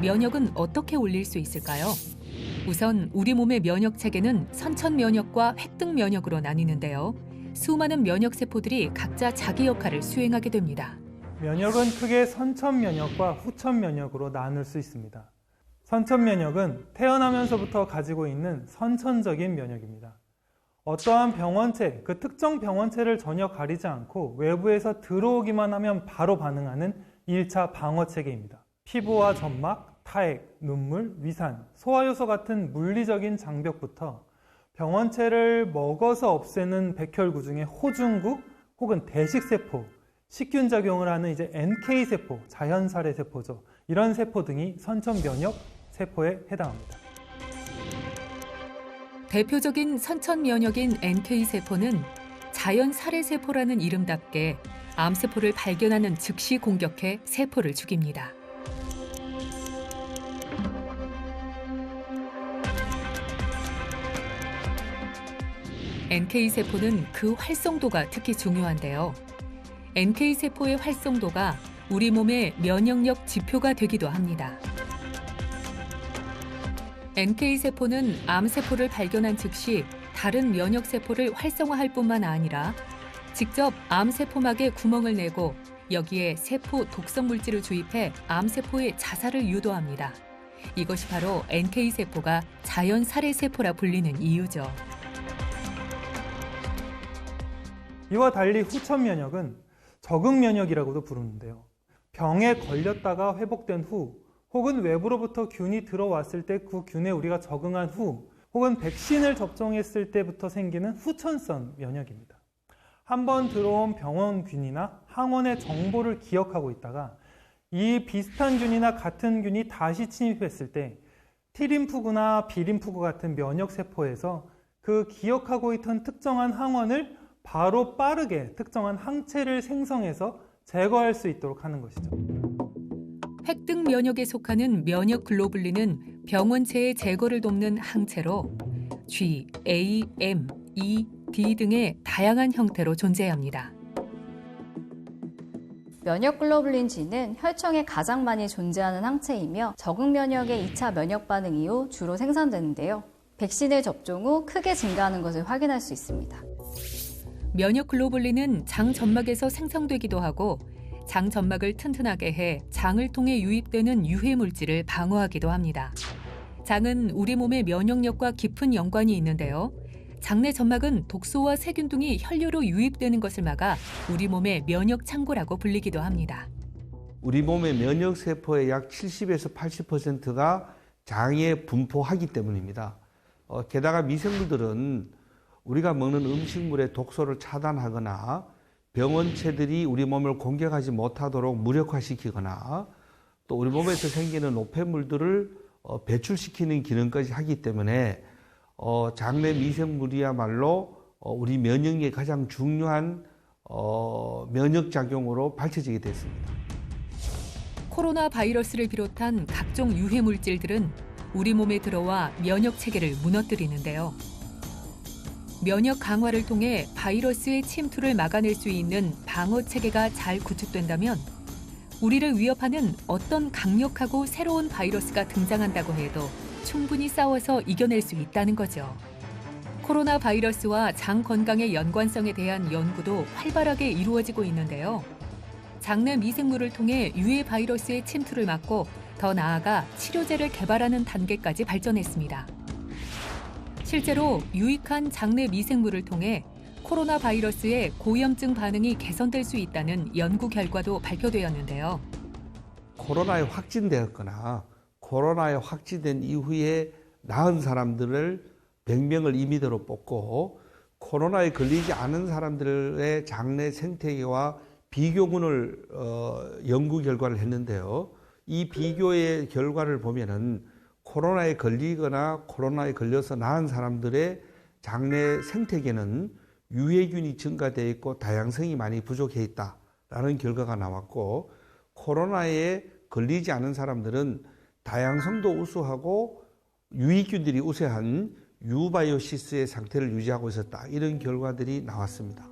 면역은 어떻게 올릴 수 있을까요? 우선 우리 몸의 면역 체계는 선천 면역과 획득 면역으로 나뉘는데요. 수많은 면역 세포들이 각자 자기 역할을 수행하게 됩니다. 면역은 크게 선천 면역과 후천 면역으로 나눌 수 있습니다. 선천 면역은 태어나면서부터 가지고 있는 선천적인 면역입니다. 어떠한 병원체, 그 특정 병원체를 전혀 가리지 않고 외부에서 들어오기만 하면 바로 반응하는 1차 방어 체계입니다. 피부와 점막, 타액, 눈물, 위산, 소화효소 같은 물리적인 장벽부터 병원체를 먹어서 없애는 백혈구 중에 호중구 혹은 대식세포, 식균 작용을 하는 이제 NK 세포, 자연살해 세포죠. 이런 세포 등이 선천 면역 세포에 해당합니다. 대표적인 선천 면역인 NK 세포는 자연 살해 세포라는 이름답게 암 세포를 발견하는 즉시 공격해 세포를 죽입니다. NK 세포는 그 활성도가 특히 중요한데요. NK 세포의 활성도가 우리 몸의 면역력 지표가 되기도 합니다. NK 세포는 암 세포를 발견한 즉시 다른 면역 세포를 활성화할 뿐만 아니라 직접 암 세포막에 구멍을 내고 여기에 세포 독성 물질을 주입해 암 세포의 자살을 유도합니다. 이것이 바로 NK 세포가 자연 살해 세포라 불리는 이유죠. 이와 달리 후천 면역은 적응 면역이라고도 부르는데요. 병에 걸렸다가 회복된 후 혹은 외부로부터 균이 들어왔을 때 그 균에 우리가 적응한 후 혹은 백신을 접종했을 때부터 생기는 후천성 면역입니다. 한번 들어온 병원균이나 항원의 정보를 기억하고 있다가 이 비슷한 균이나 같은 균이 다시 침입했을 때 T림프구나 B림프구 같은 면역 세포에서 그 기억하고 있던 특정한 항원을 바로 빠르게 특정한 항체를 생성해서 제거할 수 있도록 하는 것이죠. 획득 면역에 속하는 면역 글로불린은 병원체의 제거를 돕는 항체로 G, A, M, E, D 등의 다양한 형태로 존재합니다. 면역 글로불린 G는 혈청에 가장 많이 존재하는 항체이며 적응 면역의 2차 면역 반응 이후 주로 생산되는데요. 백신을 접종 후 크게 증가하는 것을 확인할 수 있습니다. 면역 글로불린은 장 점막에서 생성되기도 하고 장 점막을 튼튼하게 해 장을 통해 유입되는 유해 물질을 방어하기도 합니다. 장은 우리 몸의 면역력과 깊은 연관이 있는데요. 장내 점막은 독소와 세균 등이 혈류로 유입되는 것을 막아 우리 몸의 면역 창고라고 불리기도 합니다. 우리 몸의 면역 세포의 약 70에서 80%가 장에 분포하기 때문입니다. 어, 게다가 미생물들은 우리가 먹는 음식물의 독소를 차단하거나 병원체들이 우리 몸을 공격하지 못하도록 무력화시키거나 또 우리 몸에서 생기는 노폐물들을 어, 배출시키는 기능까지 하기 때문에 어, 장내 미생물이야말로 어, 우리 면역력의 가장 중요한 어, 면역 작용으로 밝혀지게 됐습니다. 코로나 바이러스를 비롯한 각종 유해 물질들은 우리 몸에 들어와 면역 체계를 무너뜨리는데요. 면역 강화를 통해 바이러스의 침투를 막아낼 수 있는 방어 체계가 잘 구축된다면 우리를 위협하는 어떤 강력하고 새로운 바이러스가 등장한다고 해도 충분히 싸워서 이겨낼 수 있다는 거죠. 코로나 바이러스와 장 건강의 연관성에 대한 연구도 활발하게 이루어지고 있는데요. 장내 미생물을 통해 유해 바이러스의 침투를 막고 더 나아가 치료제를 개발하는 단계까지 발전했습니다. 실제로 유익한 장내 미생물을 통해 코로나 바이러스의 고염증 반응이 개선될 수 있다는 연구 결과도 발표되었는데요. 코로나에 확진되었거나 코로나에 확진된 이후에 나은 사람들을 100명을 임의대로 뽑고 코로나에 걸리지 않은 사람들의 장내 생태계와 비교군을 어, 연구 결과를 했는데요. 이 비교의 결과를 보면은 코로나에 걸리거나 코로나에 걸려서 나은 사람들의 장내 생태계는 유해균이 증가되어 있고 다양성이 많이 부족해 있다라는 결과가 나왔고 코로나에 걸리지 않은 사람들은 다양성도 우수하고 유익균들이 우세한 유바이오시스의 상태를 유지하고 있었다. 이런 결과들이 나왔습니다.